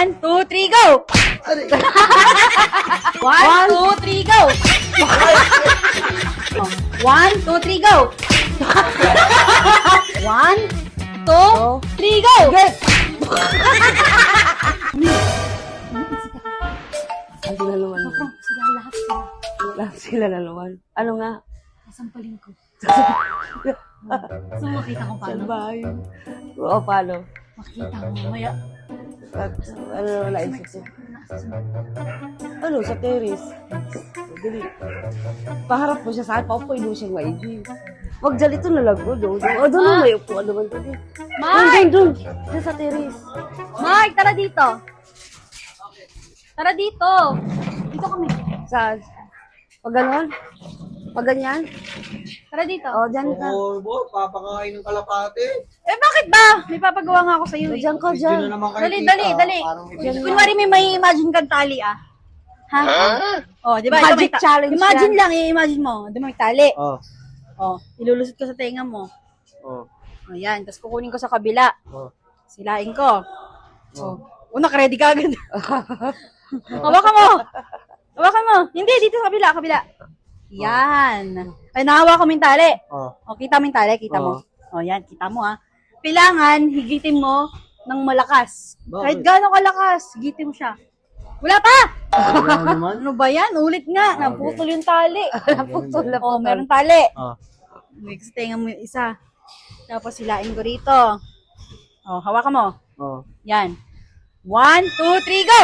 One, two, three, go! One, two, three, go! One, two, three, go! One, two, three, go! Ay, sila naman. Sila lahat sila. Lahat sila na naman. Ano nga? Nasampalin ko. So, makita ko paano. Saan ba yun? Oo, paano? Makita ko mamaya. At, ano naisip ko? Ano, sa terrace? Dali. Paharap mo siya sa akin, paupuin mo siyang maigi. Wag dyan ito nalago, doon. O, doon Ah. na may upuan naman doon. eh. Doon, Mark! doon, doon. Doon sa terrace. Mark, tara dito. Tara dito. Dito kami. Saan? Pag ganon? Pag ganyan? Tara dito. O, dyan ka. Oo, bo, papakain ng kalapate. Eh, bakit ba? May papagawa nga ako sa iyo. O, dyan ka, dyan. na naman kayo Dali, dali, dali. Parang Kunwari may may imagine kang tali, ah. Ha? Oh, di ba? Ito may Magic challenge Imagine lang, i-imagine mo. Di ba may tali? Oh, Oh, ilulusot ko sa tenga mo. oh, Oh, yan. Tapos kukunin ko sa kabila. oh. Silain ko. Oh. Oh, naka-ready ka agad. Hawakan mo. Hawakan mo. Hindi, dito sa kabila, kabila. Yan. Ay, nahawakan mo yung tali. Oh. O, kita mo yung tali, kita mo. O, yan, kita mo ha. Kailangan, higitin mo ng malakas. Bakit? Kahit gaano kalakas, higitin mo siya. Wala pa! Ano naman? Ano ba yan? Ulit nga, naputol yung tali. Naputol na O, meron tali. Oh. Mix, tenga mo yung isa. Tapos silain ko rito. O, hawakan mo. Oh. Yan. One, two, three, go!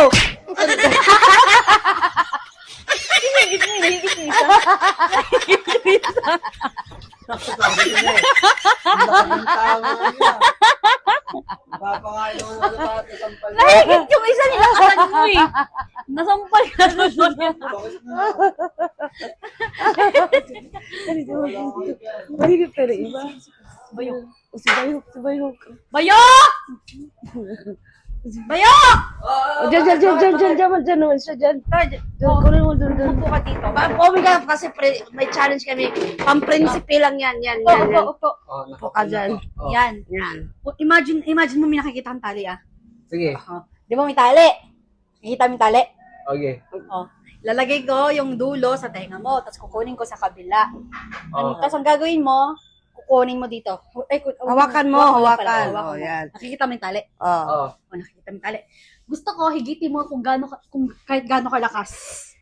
Hinigit mo, hinigit mo isa. Hinigit mo isa. Sabi ko na eh. Ang tama niya. Papakain ng kalapate, sampal niya. Nahigit yung isa nilakasan mo eh. Nasampal ka na doon. Mahigit pero iba. Bayo. O, si Bayok, si Bayok. Bayo! Bayo! O, dyan, dyan, dyan, dyan, dyan, dyan, dyan naman siya, dyan. Dyan. Kunin mo, dyan, dyan. Upo ka dito. Pomi ka kasi pre, may challenge kami. Pang-prinsipe lang yan, yan, Upo, yan, upo, yan. upo. Oh, Upo ka dyan. Oh. Yan. Yan. Imagine, imagine mo may nakikita kang tali ah. Sige. Oh. Di ba may tali? Nakikita mo yung tali? Okay. Oh. Lalagay ko yung dulo sa tenga mo, tapos kukunin ko sa kabila. Oh. Tapos ang gagawin mo, kukunin mo dito. Ay, ku- Hawakan mo, hawakan. pala, Oh, mo. yan. Nakikita mo yung tali? Oh. Oh. O, nakikita mo yung tali. Gusto ko, higitin mo kung gaano, ka- kung kahit gaano kalakas.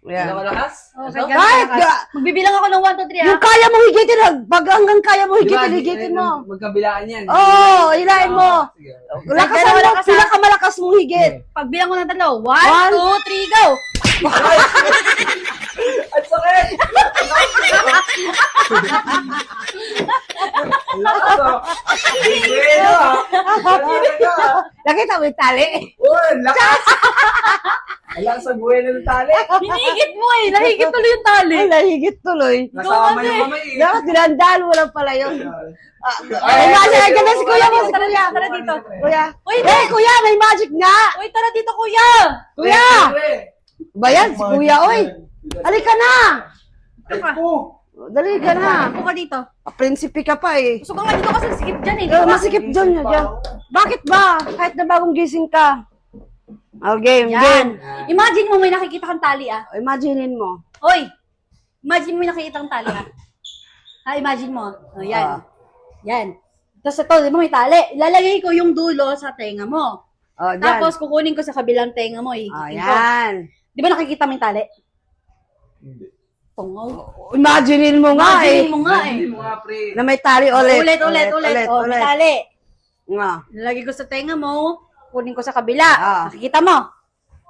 Yan. Ano malakas? Oh, Ano? kahit gaano Kahit kalakas. ga- Magbibilang ako ng 1, 2, 3 ah. Yung kaya mo higitin, pag hanggang kaya mo Di ba, higitin, higitin eh, mo. Magkabilaan yan. Oo, oh, hilahin mo. Sige. Lakasan mo, lakasan. pinakamalakas mong higit. Pagbilang ko ng talo, 1, One. 2, 3, go! Ang sakit! Ang lakas ah! Bueno ah! Talaga ah! Nakita mo yung tali? Uy, lakas! Ang lakas sa buwena ng tali! Hinigit mo eh. Nahigit tuloy yung tali. Ay, nahigit tuloy. Nasama yung kamay eh. Dapat dinandaan mo lang pala yun. Ah, Ay, Ay, magic! ay, Ay, ganda si kuya mo, si Tara kuya. dito, tara dito. Kuya. Uy, Eh, kuya, may magic nga. Uy, tara dito, kuya! Kuya! Ba yan, si kuya, oy. Halika na. Ako! Dali ka na. Upo ka dito. Ah, Prinsipe ka pa eh. Gusto ko nga dito kasi sikip dyan eh. di Eh, ba? masikip dyan niya dyan. Bakit ba? Kahit na bagong gising ka. Oh, game, game. Yan. Imagine mo may nakikita kang tali ah. Imaginein mo. Hoy! Imagine mo may nakikita kang tali ah. Ha, imagine mo. Oh, yan. Ah. Yan. Tapos ito, di ba may tali? Ilalagay ko yung dulo sa tenga mo. Oh, dyan. Tapos kukunin ko sa kabilang tenga mo. oh, Ihigitin ko. yan. Di ba nakikita mo yung tali? Hindi. Tungaw. Imaginein mo nga Imagine eh. mo nga eh. Hindi mo nga pre. Na may tali ulit. Ulit, ulit, ulit. Oh, may tali. Nga. Lalagay ko sa tenga mo. Kunin ko sa kabila. Ah. Nakikita mo.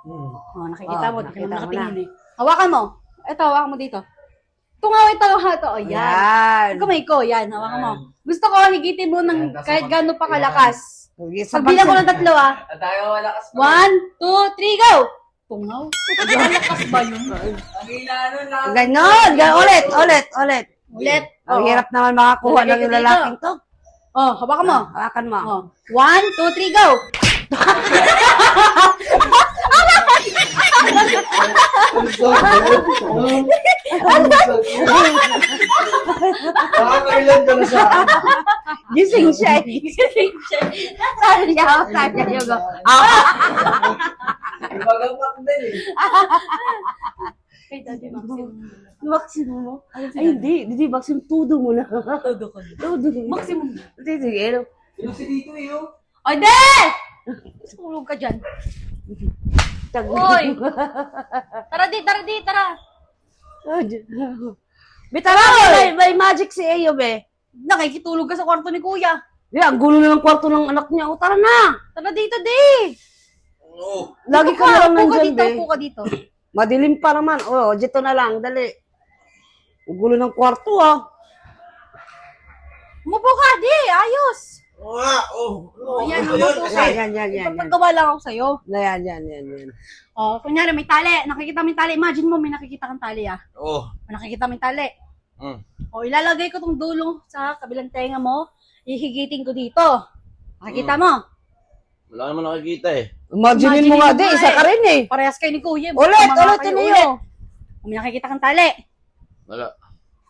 Hmm. Oh, nakikita Ah, mo. Nakikita nakita mo mo nakatingin eh. Hawakan mo. Ito, hawakan mo dito. Tungaw ito, ha, ito. Oh, yan. Yan. Kamay ko, yan. Hawakan mo. Gusto ko, higitin mo ng kahit pag- gaano pa kalakas. Sa Pagbilang ko ng tatlo, ah. At tayo malakas pa. One, two, three, go! Tungaw. Malakas ba yun? Ang hila nun lakas. Ganon. Ganon. Ulit, ulit, ulit. Ulit. Ang Oo. hirap naman makakuha Lalagay ng ko dito. lalaking to. Oh, hawakan mo. Hawakan mo. Oh. One, two, three, go! Nakakailan ka na sa akin. Gising siya. eh. Sabi niya, sabi niya yung, ah, Magamak din eh. Kay Daddy Maxim. Maxim mo? Ay, hindi. Hindi, Maxim, tudo mo na. Todo ko. Tudo. Maximum. Hindi, sige. ano? Yung si dito eh, oh. Ay, de! Tulog ka dyan. Tag- Hoy! Tara di, tara di, tara. Bitara, may, may magic si Ayo, be. Nakikitulog ka sa kwarto ni Kuya. Di, ang gulo na ng kwarto ng anak niya. O, tara na. Tara dito, di. Oo. Lagi ka Upo na lang upo ka nandyan, dito, be. upo ka dito. Madilim pa naman. O, dito na lang. Dali. Ang gulo ng kwarto, ah. Umupo ka, di. Ayos. Oo nga, oh. Oo, Ayan, umupo ka. Yan, yan, yan. Ipapagawa lang ako sa'yo. Yan, yan, yan, yan. Oh, kunyari may tali. Nakikita mo yung tali. Imagine mo may nakikita kang tali, ah. Oo. May nakikita mo yung tali. Mm. O, ilalagay ko tong dulong sa kabilang tenga mo. Ihigitin ko dito. Nakikita mo? Wala naman nakikita eh. Imagine mo nga, di. Imagine mo Isa ka rin, eh. Parehas kayo ni Kuya. Ulit, nga ulit, kayo, yun. Kung may nakikita kang tali. Wala.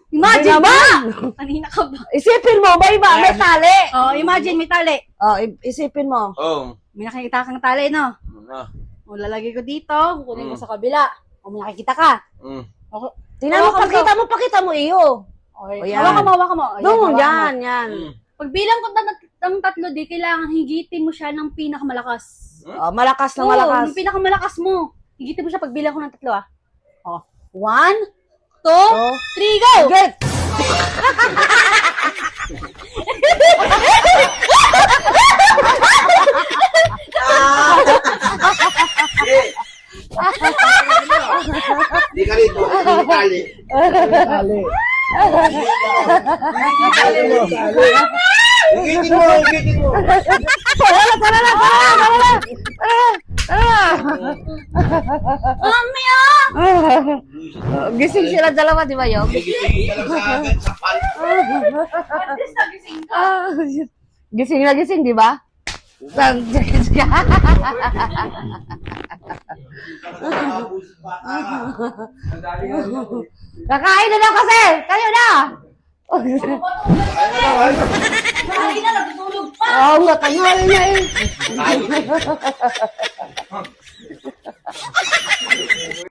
Imagine Hindi naman. Kanina ka ba? Isipin mo, may ba? May tali. Oh, imagine may tali. Oh, i- isipin mo. Oo. May nakikita kang tali, no? Ano na? O, lalagay ko dito. Kukunin ko Mm. sa kabila. O, may nakikita ka. Mm. O, Tingnan mo, Hawakan mo pakita mo, pakita mo, iyo. okay. O, yan. Hawakan mo, hawakan mo. Doon, hawakan mo. yan, yan. Mm. Pag bilang ko ng, ng tatlo, di, kailangan higitin mo siya ng pinakamalakas. Oh, malakas na Oo, malakas. yung pinakamalakas mo. Higitin mo siya pag bilang ko ng tatlo, ah. O, one, two, Oh. three, go! Get! Di ka rito. Hindi tali. Tali. Higitin mo, higitin mo. Tara na, tara na, tara na, tara na. Tara Mami, ah! na. Gising sila dalawa, di ba, Yog? Higitin ka lang sa agad sa pal. Alis na gising ka. Ah, gising na gising, di ba? Nakakabus pa. Ang dali nga ito. Kakain na daw kasi! Kayo na! Ay, na, natutulog pa. Oo nga, tanghali na eh.